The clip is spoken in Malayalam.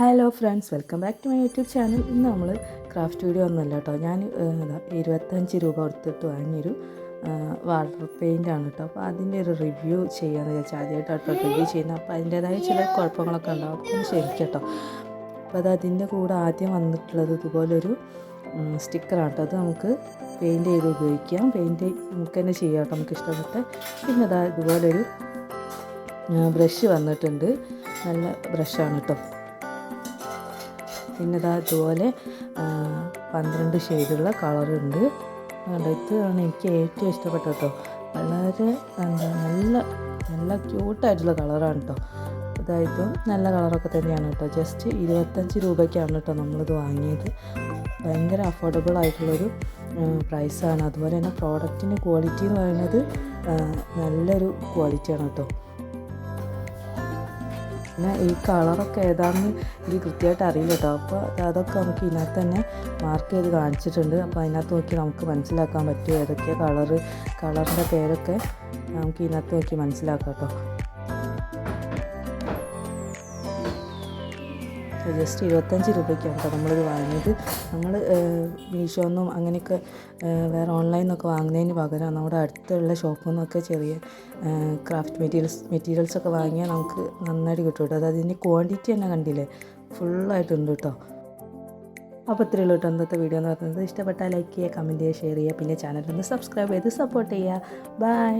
Hello friends welcome back to my YouTube channel ഇന്ന് നമ്മൾ ക്രാഫ്റ്റ് വീഡിയോ ഒന്നുമല്ല കേട്ടോ. ഞാൻ ഇരുപത്തഞ്ച് രൂപ കൊടുത്തിട്ട് വാങ്ങിയൊരു വാട്ടർ പെയിന്റ് ആണ് കേട്ടോ. അപ്പോൾ അതിന്റെ ഒരു റിവ്യൂ ചെയ്യാമെന്ന് വിചാരിച്ചാൽ കേട്ടോ റിവ്യൂ ചെയ്യുന്നത്. അപ്പോൾ അതിന്റേതായ ചില കുഴപ്പങ്ങളൊക്കെ ഉണ്ടാവും. അപ്പോൾ ക്ഷമിക്കട്ടോ അപ്പോൾ അത് അതിന്റെ കൂടെ ആദ്യം വന്നിട്ടുള്ളത് ഇതുപോലൊരു സ്റ്റിക്കറാണ് കേട്ടോ. അത് നമുക്ക് പെയിന്റ് ചെയ്ത് ഉപയോഗിക്കാം. പെയിന്റ് നമുക്ക് തന്നെ ചെയ്യാം കേട്ടോ. നമുക്ക് ഇഷ്ടപ്പെട്ട് പിന്നെ അതാ ഇതുപോലൊരു ബ്രഷ് വന്നിട്ടുണ്ട്. നല്ല ബ്രഷാണ് കേട്ടോ. പിന്നെ ഇതാ ഇതുപോലെ പന്ത്രണ്ട് ഷെയ്ഡുള്ള കളറുണ്ട്. കണ്ടോ ആണ് എനിക്ക് ഏറ്റവും ഇഷ്ടപ്പെട്ട കേട്ടോ വളരെ എന്താ നല്ല നല്ല ക്യൂട്ടായിട്ടുള്ള കളറാണ് കേട്ടോ അതായത് നല്ല കളറൊക്കെ തന്നെയാണ് കേട്ടോ ജസ്റ്റ് ഇരുപത്തഞ്ച് രൂപയ്ക്കാണ് കേട്ടോ നമ്മളിത് വാങ്ങിയത്. ഭയങ്കര അഫോർഡബിൾ ആയിട്ടുള്ളൊരു പ്രൈസാണ് അതുപോലെ തന്നെ പ്രോഡക്റ്റിന്റെ ക്വാളിറ്റി എന്ന് പറയുന്നത് നല്ലൊരു ക്വാളിറ്റിയാണ് കേട്ടോ പിന്നെ ഈ കളറൊക്കെ ഏതാണെന്ന് എനിക്ക് കൃത്യമായിട്ട് അറിയില്ല കേട്ടോ അപ്പോൾ അതൊക്കെ നമുക്ക് ഇതിനകത്ത് തന്നെ മാർക്ക് ചെയ്ത് കാണിച്ചിട്ടുണ്ട്. അപ്പോൾ അതിനകത്ത് നോക്കി നമുക്ക് മനസ്സിലാക്കാൻ പറ്റും ഏതൊക്കെ കളറ് കളറിന്റെ പേരൊക്കെ നമുക്ക് ഇതിനകത്ത് നോക്കി മനസ്സിലാക്കാം കേട്ടോ ജസ്റ്റ് ഇരുപത്തഞ്ച് രൂപയ്ക്കാണ് കേട്ടോ നമ്മളിത് വാങ്ങിയത്. നമ്മൾ മീഷോ ഒന്നും അങ്ങനെയൊക്കെ വേറെ ഓൺലൈനിൽ നിന്നൊക്കെ വാങ്ങുന്നതിന് പകരം നമ്മുടെ അടുത്തുള്ള ഷോപ്പിൽ നിന്നൊക്കെ ചെറിയ ക്രാഫ്റ്റ് മെറ്റീരിയൽസ് മെറ്റീരിയൽസ് ഒക്കെ വാങ്ങിയാൽ നമുക്ക് നന്നായിട്ട് കിട്ടും കേട്ടോ. അതായത് ഇതിന്റെ ക്വാണ്ടിറ്റി തന്നെ കണ്ടില്ലേ? ഫുള്ളായിട്ടുണ്ട് കേട്ടോ. അപ്പോൾ ഇത്രയേ ഉള്ളൂ കേട്ടോ ഇന്നത്തെ വീഡിയോ എന്ന് പറയുന്നത്. ഇഷ്ടപ്പെട്ടാൽ ലൈക്ക് ചെയ്യുക കമന്റ് ചെയ്യുക ഷെയർ ചെയ്യുക. പിന്നെ ചാനൽ ഒന്ന് സബ്സ്ക്രൈബ് ചെയ്ത് സപ്പോർട്ട് ചെയ്യുക. ബൈ.